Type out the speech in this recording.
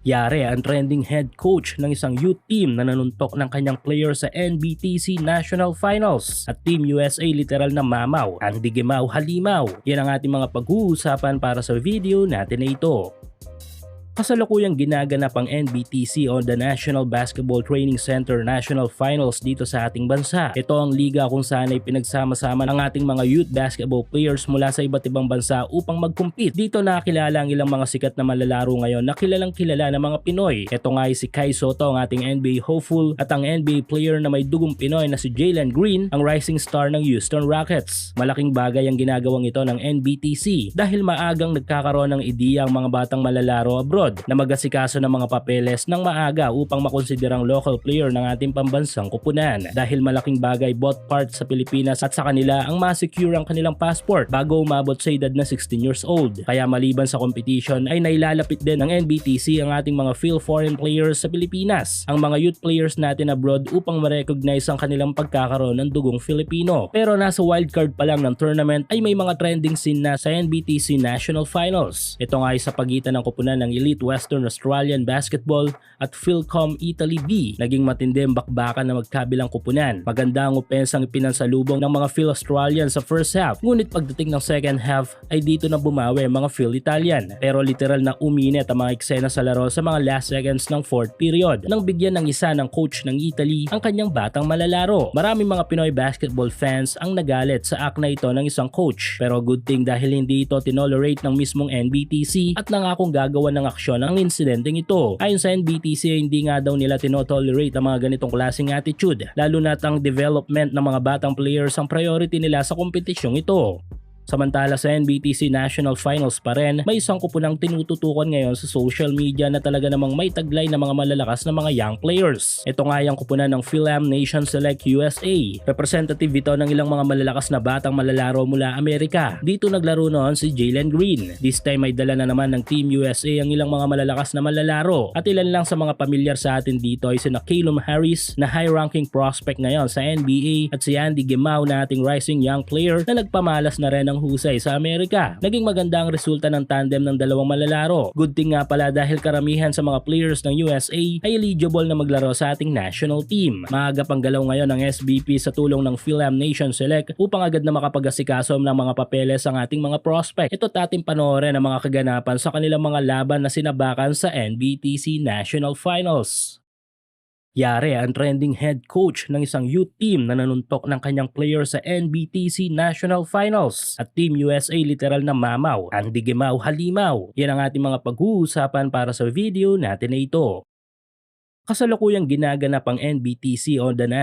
Yare ang trending head coach ng isang youth team na nanuntok ng kanyang player sa NBTC National Finals at Team USA literal na mamaw ang digimaw halimaw. Yan ang ating mga pag-uusapan para sa video natin na ito. Kasalukuyang ginaganap ang NBTC o the National Basketball Training Center National Finals dito sa ating bansa. Ito ang liga kung saan ay pinagsama-sama ng ating mga youth basketball players mula sa iba't ibang bansa upang mag-compete. Dito nakilala ang ilang mga sikat na malalaro ngayon na kilalang kilala ng mga Pinoy. Ito nga ay si Kai Soto ang ating NBA hopeful at ang NBA player na may dugong Pinoy na si Jalen Green ang rising star ng Houston Rockets. Malaking bagay ang ginagawang ito ng NBTC dahil maagang nagkakaroon ng ideya ang mga batang malalaro abroad na magasikaso ng mga papeles ng maaga upang makonsiderang local player ng ating pambansang kupunan dahil malaking bagay both parts sa Pilipinas at sa kanila ang ma-secure ang kanilang passport bago umabot sa edad na 16 years old. Kaya maliban sa competition ay nailalapit din ng NBTC ang ating mga field foreign players sa Pilipinas, ang mga youth players natin abroad upang ma-recognize ang kanilang pagkakaroon ng dugong Filipino. Pero nasa wildcard pa lang ng tournament ay may mga trending scene na sa NBTC National Finals. Ito nga ay sa pagitan ng kupunan ng Elite Western Australian Basketball at Philcom Italy B. Naging matindi ang bakbakan na magkabilang kupunan. Maganda ang opensang ipinansalubong ng mga Phil Australian sa first half. Ngunit pagdating ng second half ay dito na bumawi ang mga Phil Italian. Pero literal na uminit ang mga eksena sa laro sa mga last seconds ng fourth period nang bigyan ng isa ng coach ng Italy ang kanyang batang malalaro. Maraming mga Pinoy basketball fans ang nagalit sa act na ito ng isang coach. Pero good thing dahil hindi ito tinolerate ng mismong NBTC at nangakong gagawa ng aksyon ang insidenteng ito. Ayon sa NBTC, hindi nga daw nila tinotolerate ang mga ganitong klaseng attitude, lalo na ang development ng mga batang players ang priority nila sa kompetisyong ito. Samantala sa NBTC National Finals pa rin, may isang kupunang tinututukan ngayon sa social media na talaga namang may taglay na mga malalakas na mga young players. Ito nga yung kupunan ng Philam Nation Select USA. Representative ito ng ilang mga malalakas na batang malalaro mula Amerika. Dito naglaro noon si Jalen Green. This time ay dala na naman ng Team USA ang ilang mga malalakas na malalaro. At ilan lang sa mga pamilyar sa atin dito ay sina Calum Harris na high-ranking prospect ngayon sa NBA at si Andy Gemau na ating rising young player na nagpamalas na rin ng husay sa Amerika. Naging maganda ang resulta ng tandem ng dalawang malalaro. Good thing nga pala dahil karamihan sa mga players ng USA ay eligible na maglaro sa ating national team. Maaga pang galaw ngayon ng SBP sa tulong ng Philam Nation Select upang agad na makapag-asikaso ng mga papeles ang ating mga prospect. Ito tating panoorin ang mga kaganapan sa kanilang mga laban na sinabakan sa NBTC National Finals. Yare ang trending head coach ng isang youth team na nanuntok ng kanyang player sa NBTC National Finals at Team USA literal na mamaw ang digimaw halimaw. Yan ang ating mga pag-uusapan para sa video natin na ito. Kasalukuyang ginaganap ang NBTC o the National